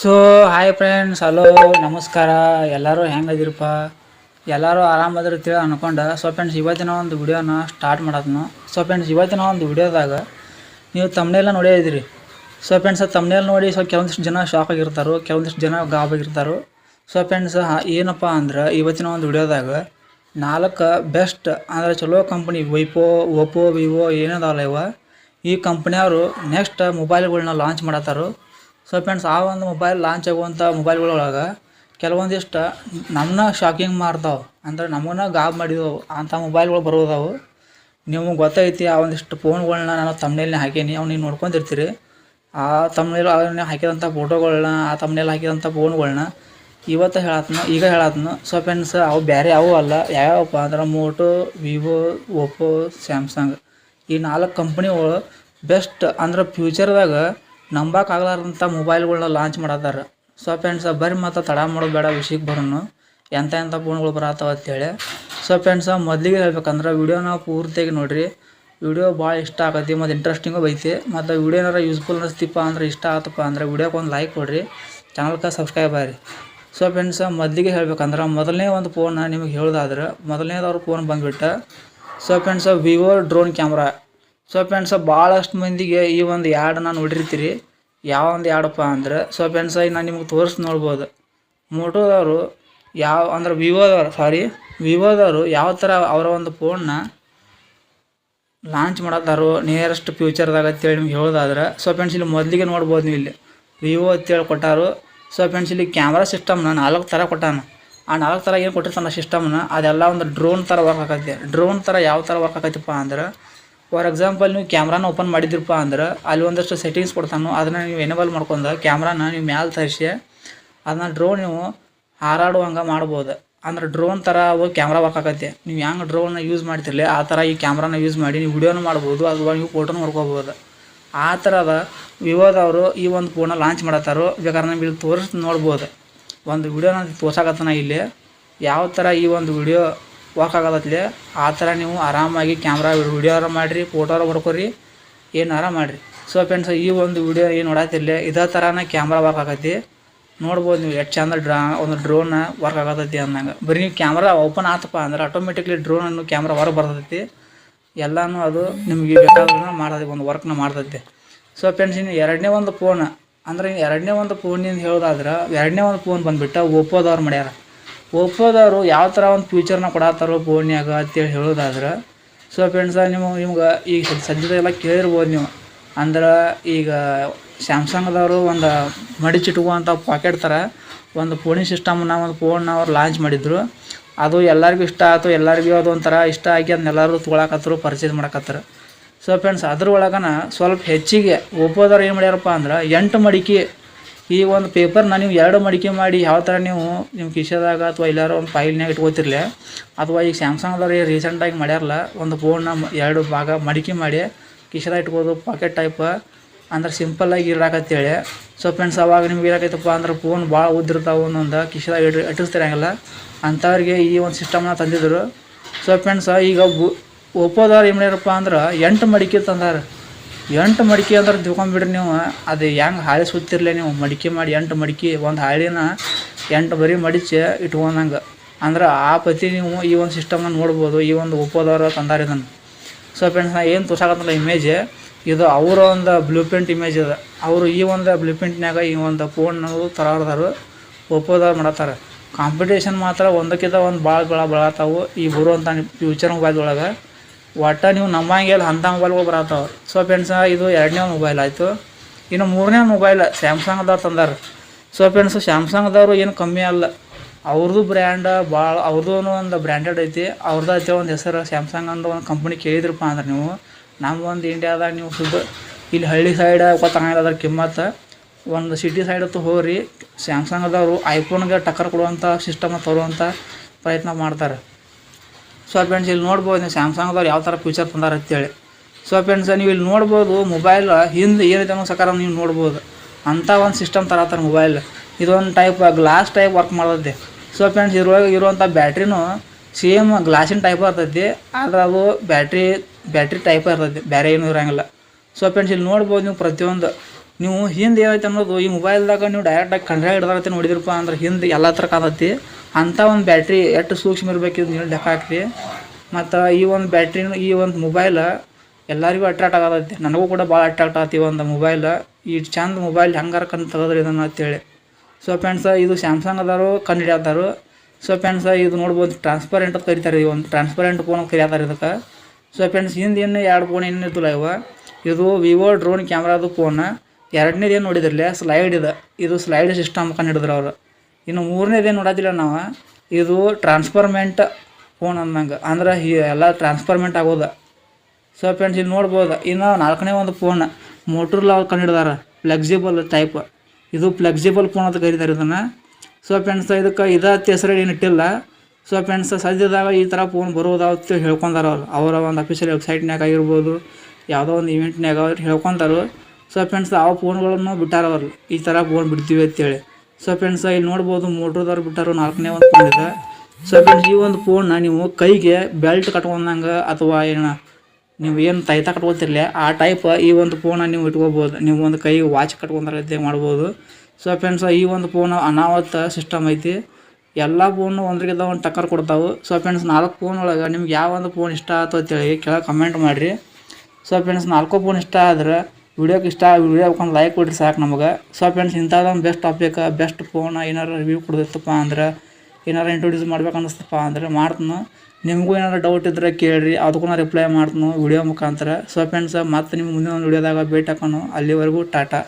So hi friends hello ನಮಸ್ಕಾರ. ಎಲ್ಲರೂ ಹೆಂಗದಿರಪ್ಪ ಎಲ್ಲರೂ ಆರಾಮದ್ರ ತಿಳಿ ಅನ್ಕೊಂಡು. ಸೊ ಫ್ರೆಂಡ್ಸ್ ಇವತ್ತಿನ ಒಂದು ವಿಡಿಯೋನ ಸ್ಟಾರ್ಟ್ ಮಾಡೋದನ್ನು ಸೊ ಫ್ರೆಂಡ್ಸ್ ಇವತ್ತಿನ ಒಂದು ವಿಡಿಯೋದಾಗ ನೀವು ತಮ್ಮನೆಲ್ಲ ನೋಡಿದಿರಿ ಸೊ ಫ್ರೆಂಡ್ಸ್ ತಮ್ಮನೆಲ್ಲ ನೋಡಿ ಸೊ ಕೆಲವೊಂದಿಷ್ಟು ಜನ ಶಾಕ್ ಆಗಿರ್ತಾರೋ, ಕೆಲವೊಂದಿಷ್ಟು ಜನ ಗಾಬ್ ಆಗಿರ್ತಾರೆ ಸೊ ಫ್ರೆಂಡ್ಸ್ ಏನಪ್ಪ ಅಂದ್ರೆ ಇವತ್ತಿನ ಒಂದು ವಿಡಿಯೋದಾಗ ನಾಲ್ಕು ಬೆಸ್ಟ್ ಅಂದರೆ ಚಲೋ ಕಂಪ್ನಿ ವೈಪೋ ಓಪೋ ವಿವೋ ಏನದಾವಲ್ಲ ಇವ, ಈ ಕಂಪ್ನಿಯವರು ನೆಕ್ಸ್ಟ್ ಮೊಬೈಲ್ಗಳನ್ನ ಲಾಂಚ್ ಮಾಡತ್ತಾರೋ ಸೊ ಫ್ರೆಂಡ್ಸ್ ಆ ಒಂದು ಮೊಬೈಲ್ ಲಾಂಚ್ ಆಗುವಂಥ ಮೊಬೈಲ್ಗಳೊಳಗೆ ಕೆಲವೊಂದಿಷ್ಟು ನಮ್ಮನ್ನ ಶಾಕಿಂಗ್ ಮಾಡ್ತಾವೆ ಅಂದ್ರೆ ನಮ್ಮನ್ನ ಗಾಬ್ ಮಾಡಿದವು. ಅಂಥ ಮೊಬೈಲ್ಗಳು ಬರೋದಾವು. ನಿಮಗೆ ಗೊತ್ತೈತಿ ಆ ಒಂದಿಷ್ಟು ಫೋನ್ಗಳನ್ನ ನಾನು ತಮ್ಮನೇಲಿ ಹಾಕೀನಿ. ಅವ್ನು ನೀವು ನೋಡ್ಕೊಂಡಿರ್ತೀರಿ ಆ ತಮ್ಮನೇಲಿ ಅವನ್ನ ಹಾಕಿದಂಥ ಫೋಟೋಗಳನ್ನ ಆ ತಮ್ಮನೇಲಿ ಹಾಕಿದಂಥ ಫೋನ್ಗಳನ್ನ ಇವತ್ತು ಹೇಳತ್ನು, ಈಗ ಹೇಳತ್ನು. ಸೊ ಫ್ರೆಂಡ್ಸ್ ಅವು ಬೇರೆ ಯಾವೂ ಅಲ್ಲ. ಯಾವ್ಯಾವಪ್ಪ ಅಂದ್ರೆ ಮೋಟೋ ವಿವೋ ಓಪೋ ಸ್ಯಾಮ್ಸಂಗ್ ಈ ನಾಲ್ಕು ಕಂಪ್ನಿಗಳು ಬೆಸ್ಟ್ ಅಂದ್ರೆ ಫ್ಯೂಚರ್ದಾಗ ನಂಬಕ್ಕಾಗಲಾರ್ದಂಥ ಮೊಬೈಲ್ಗಳ್ನ ಲಾಂಚ್ ಮಾಡತ್ತಾರ ಸೊ ಫ್ರೆಂಡ್ಸ್ ಬರ್ರಿ ಮತ್ತು ತಡ ಮಾಡೋದು ಬೇಡ ವಿಷಯಕ್ಕೆ ಬರೋನು. ಎಂಥ ಎಂಥ ಫೋನ್ಗಳು ಬರತ್ತಾವ ಅಂತೇಳಿ. ಸೊ ಫ್ರೆಂಡ್ಸ್ ಮೊದಲಿಗೆ ಹೇಳ್ಬೇಕಂದ್ರೆ ವಿಡಿಯೋನ ಪೂರ್ತಿಯಾಗಿ ನೋಡಿರಿ. ವಿಡಿಯೋ ಭಾಳ ಇಷ್ಟ ಆಗತ್ತೆ, ಮತ್ತು ಇಂಟ್ರೆಸ್ಟಿಂಗು ಬೈತಿ. ಮತ್ತು ವಿಡಿಯೋ ಏನಾರ ಯೂಸ್ಫುಲ್ ಅನಿಸ್ತಿಪ್ಪ ಅಂದ್ರೆ ಇಷ್ಟ ಆತಪ್ಪ ಅಂದ್ರೆ ವಿಡಿಯೋಕ್ಕೆ ಒಂದು ಲೈಕ್ ಕೊಡಿರಿ. ಚಾನಲ್ಗೆ ಸಬ್ಸ್ಕ್ರೈಬ್ ಆಗಿರಿ. ಸೊ ಫ್ರೆಂಡ್ಸ್ ಮೊದಲಿಗೆ ಹೇಳ್ಬೇಕಂದ್ರೆ ಮೊದಲನೇ ಒಂದು ಫೋನ್ ನಿಮಗೆ ಹೇಳೋದಾದ್ರೆ ಮೊದಲನೇದವ್ರ ಫೋನ್ ಬಂದುಬಿಟ್ಟು. So friends Vivo drone camera so friends ಭಾಳಷ್ಟು ಮಂದಿಗೆ ಈ ಒಂದು ನಾನು ನೋಡಿರ್ತೀರಿ ಯಾವ ಒಂದು ಯಾಡಪ್ಪ ಅಂದ್ರೆ ಸೊ ಫ್ರೆಂಡ್ಸ್ ಈಗ ನಾನು ನಿಮ್ಗೆ ತೋರಿಸಿ ನೋಡ್ಬೋದು. ಮೋಟೋದವರು ಯಾವ, ಅಂದ್ರೆ ವಿವೋದವ್ರು ಸಾರಿ ವಿವೋದವರು ಯಾವ ಥರ ಅವರ ಒಂದು ಫೋನ್ನ ಲಾಂಚ್ ಮಾಡತ್ತಾರೋ ನಿಯರೆಸ್ಟ್ ಫ್ಯೂಚರ್ದಾಗ ಅಂತೇಳಿ ನಿಮ್ಗೆ ಹೇಳೋದಾದ್ರೆ ಸೊ ಫ್ರೆಂಡ್ಸ್ ಇಲ್ಲಿ ಮೊದಲಿಗೆ ನೋಡ್ಬೋದು ನೀವು ಇಲ್ಲಿ. ವಿವೋ ಅಂತೇಳಿ ಕೊಟ್ಟಾರು. ಸೊ ಫ್ರೆಂಡ್ಸ್ ಇಲ್ಲಿ ಕ್ಯಾಮ್ರಾ ಸಿಸ್ಟಮ್ನ ನಾಲ್ಕು ಥರ ಕೊಟ್ಟಾನ. ಆ ನಾಲ್ಕು ಥರ ಏನು ಕೊಟ್ಟಿರ್ತಾನೆ ಸಿಸ್ಟಮ್ನ ಅದೆಲ್ಲ ಒಂದು ಡ್ರೋನ್ ಥರ ವರ್ಕ್ ಆಕೈತಿ ಡ್ರೋನ್ ಥರ ಯಾವ ಥರ ವರ್ಕ್ ಆಗತ್ತಪ್ಪ ಅಂದ್ರೆ ಫಾರ್ ಎಕ್ಸಾಂಪಲ್ ನೀವು ಕ್ಯಾಮ್ರಾನ ಓಪನ್ ಮಾಡಿದ್ರಪ್ಪ ಅಂದ್ರೆ ಅಲ್ಲಿ ಒಂದಷ್ಟು ಸೆಟ್ಟಿಂಗ್ಸ್ ಕೊಡ್ತಾನು, ಅದನ್ನು ನೀವು ಎನೇಬಲ್ ಮಾಡ್ಕೊಂಡು ಕ್ಯಾಮ್ರಾನ ನೀವು ಮ್ಯಾಲೆ ತರಿಸಿ, ಅದನ್ನ ಡ್ರೋನ್ ನೀವು ಹಾರಾಡುವಂಗೆ ಮಾಡ್ಬೋದು. ಅಂದ್ರೆ ಡ್ರೋನ್ ಥರ ಅವು ಕ್ಯಾಮ್ರಾ ವರ್ಕ್ ಆಗತ್ತೆ. ನೀವು ಹೆಂಗೆ ಡ್ರೋನ್ನ ಯೂಸ್ ಮಾಡ್ತಿರಲಿ, ಆ ಥರ ಈ ಕ್ಯಾಮ್ರಾನ ಯೂಸ್ ಮಾಡಿ ನೀವು ವಿಡಿಯೋನು ಮಾಡ್ಬೋದು ಅಥವಾ ನೀವು ಫೋಟೋನು ಮಾಡ್ಕೋಬೋದು ಆ ಥರದ ವಿವೋದವರು ಈ ಒಂದು ಫೋನ ಲಾಂಚ್ ಮಾಡತ್ತಾರು, ಬೇಕಾದ್ರೆ ನಮ್ಗೆ ಇಲ್ಲಿ ತೋರಿಸಿ ನೋಡ್ಬೋದು. ಒಂದು ವಿಡಿಯೋನ ತೋರ್ಸಾಕತ್ತಾನ ಇಲ್ಲಿ. ಯಾವ ಥರ ಈ ಒಂದು ವಿಡಿಯೋ ವರ್ಕ್ ಆ ಥರ ನೀವು ಆರಾಮಾಗಿ ಕ್ಯಾಮ್ರಾ ವಿಡಿಯೋರ ಮಾಡಿರಿ ಫೋಟೋರ ಬರ್ಕೋರಿ ಏನಾರ ಮಾಡಿರಿ. ಸೊ ಫ್ರೆಂಡ್ಸ್ ಈ ಒಂದು ವಿಡಿಯೋ ಏನು ನೋಡತ್ತಿರಲಿ ಇದೇ ಥರನೇ ಕ್ಯಾಮ್ರಾ ವರ್ಕ್ ಆಗೈತಿ ನೋಡ್ಬೋದು ನೀವು ಎಷ್ಟು ಚಂದ ಡ್ರಾ ಒಂದು ಡ್ರೋನ್ ವರ್ಕ್ ಆಗತ್ತೈತಿ ಅಂದಂಗೆ. ಬರೀ ನೀವು ಕ್ಯಾಮ್ರಾ ಓಪನ್ ಆತಪ್ಪ ಅಂದ್ರೆ ಆಟೋಮೆಟಿಕ್ಲಿ ಡ್ರೋನ್ ಅನ್ನು ಕ್ಯಾಮ್ರಾ ಹೊರಗೆ ಬರ್ತೈತಿ. ಎಲ್ಲನೂ ಅದು ನಿಮಗೆ ಬೇಕಾದ್ರೂ ಮಾಡ್ತೈತಿ, ಒಂದು ವರ್ಕ್ನ ಮಾಡ್ತೈತಿ. ಸೊ ಫ್ರೆಂಡ್ಸ್ ಇನ್ನು ಎರಡನೇ ಒಂದು ಫೋನ್ ಅಂದ್ರೆ ಎರಡನೇ ಒಂದು ಫೋನಿಂದ ಹೇಳೋದಾದ್ರೆ, ಎರಡನೇ ಒಂದು ಫೋನ್ ಬಂದುಬಿಟ್ಟು ಓಪೋದವ್ರು ಮಾಡ್ಯಾರ. ಓಪೋದವರು ಯಾವ ಥರ ಒಂದು ಫ್ಯೂಚರ್ನ ಕೊಡತ್ತಾರೋ ಫೋನ್ಯಾಗ ಅಂತೇಳಿ ಹೇಳೋದಾದ್ರೆ ಸೊ ಫ್ರೆಂಡ್ಸ ನೀವು ನಿಮ್ಗೆ ಈಗ ಸದ್- ಸದ್ಯದೆಲ್ಲ ಕೇಳಿರ್ಬೋದು ನೀವು. ಅಂದ್ರೆ ಈಗ ಸ್ಯಾಮ್ಸಂಗ್ದವರು ಒಂದು ಮಡಿಚಿಟ್ಕುವಂಥ ಪಾಕೆಟ್ ಥರ ಒಂದು ಫೋನಿನ ಸಿಸ್ಟಮ್ನ ಒಂದು ಫೋನ್ನ ಅವ್ರು ಲಾಂಚ್ ಮಾಡಿದ್ರು. ಅದು ಎಲ್ಲರಿಗೂ ಇಷ್ಟ ಆಯಿತು ಎಲ್ಲರಿಗೂ ಅದು ಒಂಥರ ಇಷ್ಟ ಆಗಿ ಅದನ್ನೆಲ್ಲರೂ ತೊಗೊಳಕತ್ತರು ಪರ್ಚೇಸ್ ಮಾಡಕತ್ತರು ಸೊ ಫ್ರೆಂಡ್ಸ್ ಅದ್ರ ಒಳಗನ ಸ್ವಲ್ಪ ಹೆಚ್ಚಿಗೆ ಒಪ್ಪೋದವ್ರು ಏನು ಮಾಡ್ಯಾರಪ್ಪ ಅಂದ್ರೆ, ಎಂಟು ಮಡಿಕೆ ಈ ಒಂದು ಪೇಪರ್ನ ನೀವು ಎರಡು ಮಡಿಕೆ ಮಾಡಿ ಯಾವ ಥರ ನೀವು ನಿಮ್ಮ ಕಿಶೆದಾಗ ಅಥವಾ ಎಲ್ಲಾರು ಒಂದು ಫೈಲ್ನಾಗ ಇಟ್ಕೋತಿರ್ಲಿ, ಅಥವಾ ಈಗ ಸ್ಯಾಮ್ಸಂಗ್ದವ್ರು ರೀಸೆಂಟಾಗಿ ಮಾಡ್ಯಾರಲ್ಲ, ಒಂದು ಫೋನ್ನ ಎರಡು ಭಾಗ ಮಡಿಕೆ ಮಾಡಿ ಕಿಶೆದಾಗ ಇಟ್ಕೋದು ಪಾಕೆಟ್ ಟೈಪ್ ಅಂದ್ರೆ ಸಿಂಪಲ್ಲಾಗಿ ಇಡಾಕತ್ತೇಳಿ. ಸೊ ಫ್ರೆಂಡ್ಸ್ ಅವಾಗ ನಿಮ್ಗೆ ಏನಾಗೈತಪ್ಪ ಅಂದ್ರೆ ಫೋನ್ ಭಾಳ ಉದ್ದಿರ್ತಾವೆ ಒಂದೊಂದು ಕಿಶೆದಾಗ ಇಟ್ ಇಟ್ಟಿಸ್ತಿರಂಗಿಲ್ಲ. ಅಂಥವ್ರಿಗೆ ಈ ಒಂದು ಸಿಸ್ಟಮ್ನ ತಂದಿದ್ರು. ಸೊ ಫ್ರೆಂಡ್ಸ್ ಈಗ ಬು ಒಪ್ಪೋದವ್ರು ಏನು ಅಂದ್ರೆ ಎಂಟು ಮಡಿಕೆ ತಂದಾರ. ಎಂಟು ಮಡಿಕೆ ಅಂದ್ರೆ ತಿಳ್ಕೊಂಬಿಡ್ರಿ ನೀವು. ಅದು ಹೆಂಗೆ ಹಾಳೆ ಸುತ್ತಿರಲಿ ನೀವು. ಮಡಿಕೆ ಮಾಡಿ ಎಂಟು ಮಡಿಕೆ, ಒಂದು ಹಾಳಿನ ಎಂಟು ಬರೀ ಮಡಿಚಿ ಇಟ್ಕೊಂಡಂಗೆ. ಅಂದ್ರೆ ಆ ಪತಿ ನೀವು ಈ ಒಂದು ಸಿಸ್ಟಮ್ನ ನೋಡ್ಬೋದು, ಈ ಒಂದು ಒಪ್ಪೋದವ್ರು ತಂದಾರ ಇದನ್ನು. ಸೊ ಫ್ರೆಂಡ್ಸ್ ನಾ ಏನು ತೋರ್ಸಾಕತ್ತಲ್ಲ ಇಮೇಜ್ ಇದು ಅವರ ಒಂದು ಬ್ಲೂ ಪ್ರಿಂಟ್ ಇಮೇಜ್ ಇದೆ ಅವರು ಈ ಒಂದು ಬ್ಲೂ ಪ್ರಿಂಟ್ನಾಗ ಈ ಒಂದು ಫೋನ್ ಅನ್ನೋದು ತರಾರ್ದಾರು ಒಪ್ಪೋದವ್ರು ಮಾಡತ್ತಾರೆ. ಕಾಂಪಿಟೇಷನ್ ಮಾತ್ರ ಒಂದಕ್ಕಿಂತ ಒಂದು ಭಾಳ ಭಾಳ ಬೆಳತ್ತಾವು ಈ ಬರುವಂಥ ಫ್ಯೂಚರ್ ಮೊಬೈಲ್ ಒಳಗೆ ಒಟ್ಟು ನೀವು ನಂಬಂಗಿಲ್ಲ ಅಂಥ ಮೊಬೈಲ್ಗಳು ಬರತ್ತಾವ? ಸೊ ಫ್ರೆಂಡ್ಸ್ ಇದು ಎರಡನೇ ಮೊಬೈಲ್ ಆಯಿತು. ಇನ್ನು ಮೂರನೇ ಮೊಬೈಲ್ ಸ್ಯಾಮ್ಸಂಗ್ದವ್ರು ತಂದಾರ. ಸೊ ಫ್ರೆಂಡ್ಸ್ ಸ್ಯಾಮ್ಸಂಗ್ದವ್ರು ಏನು ಕಮ್ಮಿ ಅಲ್ಲ. ಅವ್ರದ್ದು ಬ್ರ್ಯಾಂಡ್ ಭಾಳ ಅವ್ರದ್ದು ಒಂದು ಬ್ರ್ಯಾಂಡೆಡ್ ಐತಿ. ಅವ್ರದ್ದು ಐತೆ ಒಂದು ಹೆಸರು ಸ್ಯಾಮ್ಸಂಗ್ ಅಂತ ಒಂದು ಕಂಪ್ನಿ ಕೇಳಿದ್ರಪ್ಪ ಅಂದ್ರೆ ನೀವು ನಮ್ಗೊಂದು ಇಂಡಿಯಾದಾಗ ನೀವು ಸುದ್ದ, ಇಲ್ಲಿ ಹಳ್ಳಿ ಸೈಡ್ ಗೊತ್ತಾಗಲ್ಲ ಅದ್ರ ಕಿಮ್ಮತ್ತು ಒಂದು ಸಿಟಿ ಸೈಡ್ ಹೊತ್ತು ಹೋಗ್ರಿ ಸ್ಯಾಮ್ಸಂಗ್ದವರು ಐಫೋನ್ಗೆ ಟಕ್ಕರ್ ಕೊಡುವಂಥ ಸಿಸ್ಟಮ್ ತರುವಂಥ ಪ್ರಯತ್ನ ಮಾಡ್ತಾರೆ. ಸೊ ಫ್ರೆಂಡ್ಸ್ ಇಲ್ಲಿ ನೋಡ್ಬೋದು ನೀವು ಸ್ಯಾಮ್ಸಂಗ್ದವ್ರು ಯಾವ ಥರ ಫ್ಯೂಚರ್ ತಂದಾರ ಅಂತೇಳಿ. ಸೊ ಫ್ರೆಂಡ್ಸ್ ನೀವು ಇಲ್ಲಿ ನೋಡ್ಬೋದು ಮೊಬೈಲ್ ಹಿಂದೆ ಏನೈತೆ ಅನ್ನೋ ಸಕಾರ ನೀವು ನೋಡ್ಬೋದು. ಅಂಥ ಒಂದು ಸಿಸ್ಟಮ್ ತರತ್ತಾರೆ ಮೊಬೈಲ್ ಇದೊಂದು ಟೈಪ್ ಗ್ಲಾಸ್ ಟೈಪ್ ವರ್ಕ್ ಮಾಡತ್ತೆ. ಸೊ ಫ್ರೆಂಡ್ಸ್ ಇದ್ರೊಳಗೆ ಇರುವಂಥ ಬ್ಯಾಟ್ರಿನೂ ಸೇಮ್ ಗ್ಲಾಸಿನ ಟೈಪ್ ಇರ್ತೈತಿ, ಆದ್ರೆ ಅದು ಬ್ಯಾಟ್ರಿ ಬ್ಯಾಟ್ರಿ ಟೈಪ್ ಇರ್ತೈತಿ, ಬೇರೆ ಏನೂ ಇರೋಂಗಿಲ್ಲ. ಸೊ ಫ್ರೆಂಡ್ಸ್ ಇಲ್ಲಿ ನೋಡ್ಬೋದು ನೀವು ಪ್ರತಿಯೊಂದು. ನೀವು ಹಿಂದೆ ಏನೈತೆ ಅನ್ನೋದು ಈ ಮೊಬೈಲ್ದಾಗ ನೀವು ಡೈರೆಕ್ಟಾಗಿ ಕಂಡ್ರೆ ಹಿಡ್ದಾರತ್ತೆ ನೋಡಿದ್ರಪ್ಪ ಅಂದ್ರೆ ಹಿಂದೆ ಎಲ್ಲ ಥರ ಕಾಣತಿ ಅಂಥ ಒಂದು ಬ್ಯಾಟ್ರಿ ಎಷ್ಟು ಸೂಕ್ಷ್ಮ ಇರಬೇಕು ಇದು ನೀವು ಲೆಕ್ಕ ಹಾಕ್ರಿ. ಮತ್ತು ಈ ಒಂದು ಬ್ಯಾಟ್ರಿನ, ಈ ಒಂದು ಮೊಬೈಲ್ ಎಲ್ಲರಿಗೂ ಅಟ್ರಾಕ್ಟ್ ಆಗತೈತಿ. ನನಗೂ ಕೂಡ ಭಾಳ ಅಟ್ರಾಕ್ಟ್ ಈ ಒಂದು ಮೊಬೈಲ್ ಈ ಚಂದ ಮೊಬೈಲ್ ಹೆಂಗಾರ ಕಂಡು ತೆಗೆದ್ರಿ ಇದನ್ನು ಅಂತೇಳಿ. ಸೊ ಫ್ರೆಂಡ್ಸ ಇದು ಸ್ಯಾಮ್ಸಂಗ್ ಅದಾರು ಕಂಡು ಹಿಡಿಯತ್ತಾರು ಸೊ ಫ್ರೆಂಡ್ಸ ಇದು ನೋಡ್ಬೋದು ಟ್ರಾನ್ಸ್ಪರೆಂಟ್ ಅಂತ ಕರಿತಾರೆ, ಈ ಒಂದು ಟ್ರಾನ್ಸ್ಪರೆಂಟ್ ಫೋನ್ ಕರಿತಾರೆ ಇದಕ್ಕೆ. ಸೊ ಫ್ರೆಂಡ್ಸ್ ಹಿಂದೆ ಏನು ಎರಡು ಫೋನ್ ಏನು ಇರ್ತಿಲ್ಲ ಇವ. ಇದು ವಿವೋ ಡ್ರೋನ್ ಕ್ಯಾಮ್ರಾದು ಫೋನ್ ಎರಡನೇದು ಏನು ನೋಡಿದ್ರಲ್ಲೇ ಸ್ಲೈಡ್ ಇದೆ. ಇದು ಸ್ಲೈಡ್ ಸಿಸ್ಟಮ್ ಕಂಡು ಹಿಡಿದ್ರು ಅವರು. ಇನ್ನು ಮೂರನೇದು ನೋಡೋದಿಲ್ಲ ನಾವು. ಇದು ಟ್ರಾನ್ಸ್ಫರ್ಮೆಂಟ್ ಫೋನ್ ಅಂದಂಗೆ. ಅಂದ್ರೆ ಈ ಎಲ್ಲ ಟ್ರಾನ್ಸ್ಫರ್ಮೆಂಟ್ ಆಗೋದು. ಸೊ ಫ್ರೆಂಡ್ಸ್ ಇಲ್ಲಿ ನೋಡ್ಬೋದು? ಇನ್ನು ನಾಲ್ಕನೇ ಒಂದು ಫೋನ್ ಮೋಟ್ರಲ್ಲ ಅವ್ರು ಕಂಡಿಡ್ದಾರ. ಫ್ಲೆಕ್ಸಿಬಲ್ ಟೈಪ್ ಇದು ಫ್ಲೆಕ್ಸಿಬಲ್ ಫೋನ್ ಅಂತ ಕರೀತಾರೆ ಇದನ್ನು. ಸೊ ಫ್ರೆಂಡ್ಸ್ ಇದಕ್ಕೆ ಇದಕ್ಕೆ ಹೆಸರು ಏನು ಇಟ್ಟಿಲ್ಲ. ಸೊ ಫ್ರೆಂಡ್ಸ್ ಸದ್ಯದಾಗ ಈ ಥರ ಫೋನ್ ಬರೋದಾವತ್ತು ಹೇಳ್ಕೊಂಡಾರ ಅವ್ರು. ಅವರ ಒಂದು ಅಫಿಷಿಯಲ್ ವೆಬ್ಸೈಟ್ನಾಗ ಆಗಿರ್ಬೋದು, ಯಾವುದೋ ಒಂದು ಇವೆಂಟ್ನಾಗ ಅವ್ರು ಹೇಳ್ಕೊಂತಾರು ಸೊ ಫ್ರೆಂಡ್ಸ್ ಆ ಫೋನ್ಗಳನ್ನು ಬಿಟ್ಟಾರ ಅವರು. ಈ ಥರ ಫೋನ್ ಬಿಡ್ತೀವಿ ಅಂತೇಳಿ. ಸೊ ಫ್ರೆಂಡ್ಸ್ ಇಲ್ಲಿ ನೋಡ್ಬೋದು ಮೋಟ್ರದವ್ರು ಬಿಟ್ಟಾರು ನಾಲ್ಕನೇ ಒಂದು ಫೋನ್ ಇದೆ. ಸೊ ಫ್ರೆಂಡ್ಸ್ ಈ ಒಂದು ಫೋನ್ನ ನೀವು ಕೈಗೆ ಬೆಲ್ಟ್ ಕಟ್ಕೊಂಡಂಗೆ ಅಥವಾ ಏನು ನೀವು ಏನು ತೈತ ಕಟ್ಕೊತಿರ್ಲಿ ಆ ಟೈಪ್ ಈ ಒಂದು ಫೋನ ನೀವು ಇಟ್ಕೋಬೋದು. ನೀವು ಒಂದು ಕೈಗೆ ವಾಚ್ ಕಟ್ಕೊಂಡ್ರೆ ಮಾಡ್ಬೋದು. ಸೊ ಫ್ರೆಂಡ್ಸ್ ಈ ಒಂದು ಫೋನ್ ಅನಾಹುತ ಸಿಸ್ಟಮ್ ಐತಿ. ಎಲ್ಲ ಫೋನು ಒಂದ್ರಿಗಿಂತ ಒಂದು ಟಕ್ಕರ್ ಕೊಡ್ತಾವೆ. ಸೊ ಫ್ರೆಂಡ್ಸ್ ನಾಲ್ಕು ಫೋನ್ ಒಳಗೆ ನಿಮ್ಗೆ ಯಾವ ಒಂದು ಫೋನ್ ಇಷ್ಟ ಆಯ್ತು ಅಂತೇಳಿ ಕೆಳಗೆ ಕಮೆಂಟ್ ಮಾಡಿರಿ. ಸೊ ಫ್ರೆಂಡ್ಸ್ ನಾಲ್ಕು ಫೋನ್ ಇಷ್ಟ ಆದ್ರೆ ವಿಡಿಯೋಕ್ಕೆ ಇಷ್ಟ ವಿಡಿಯೋ ಒಂದು ಲೈಕ್ ಕೊಡ್ರಿ ಸಾಕು ನಮಗೆ. ಸೊ ಫ್ರೆಂಡ್ಸ್ ಇಂಥದ್ದೊಂದು ಬೆಸ್ಟ್ ಟಾಪಿಕ್ ಬೆಸ್ಟ್ ಫೋನ್ ಏನಾರು ರಿವ್ಯೂ ಕೊಡ್ತಪ್ಪ ಅಂದ್ರೆ, ಏನಾರು ಇಂಟ್ರೊಡ್ಯೂಸ್ ಮಾಡ್ಬೇಕು ಅನ್ನಿಸ್ತಪ್ಪ ಅಂದ್ರೆ ಮಾಡ್ತೀನಿ. ನಿಮಗೂ ಏನಾರು ಡೌಟ್ ಇದ್ದರೆ ಕೇಳಿರಿ, ಅದಕ್ಕೂ ರಿಪ್ಲೈ ಮಾಡ್ತೀನಿ ವಿಡಿಯೋ ಮುಖಾಂತರ. ಸೊ ಫ್ರೆಂಡ್ಸ್ ಮತ್ತೆ ನಿಮ್ಮ ಮುಂದಿನ ಒಂದು ವಿಡಿಯೋದಾಗ ಭೇಟಿ ಹಾಕೋಣ ಅಲ್ಲಿವರೆಗೂ ಟಾಟಾ.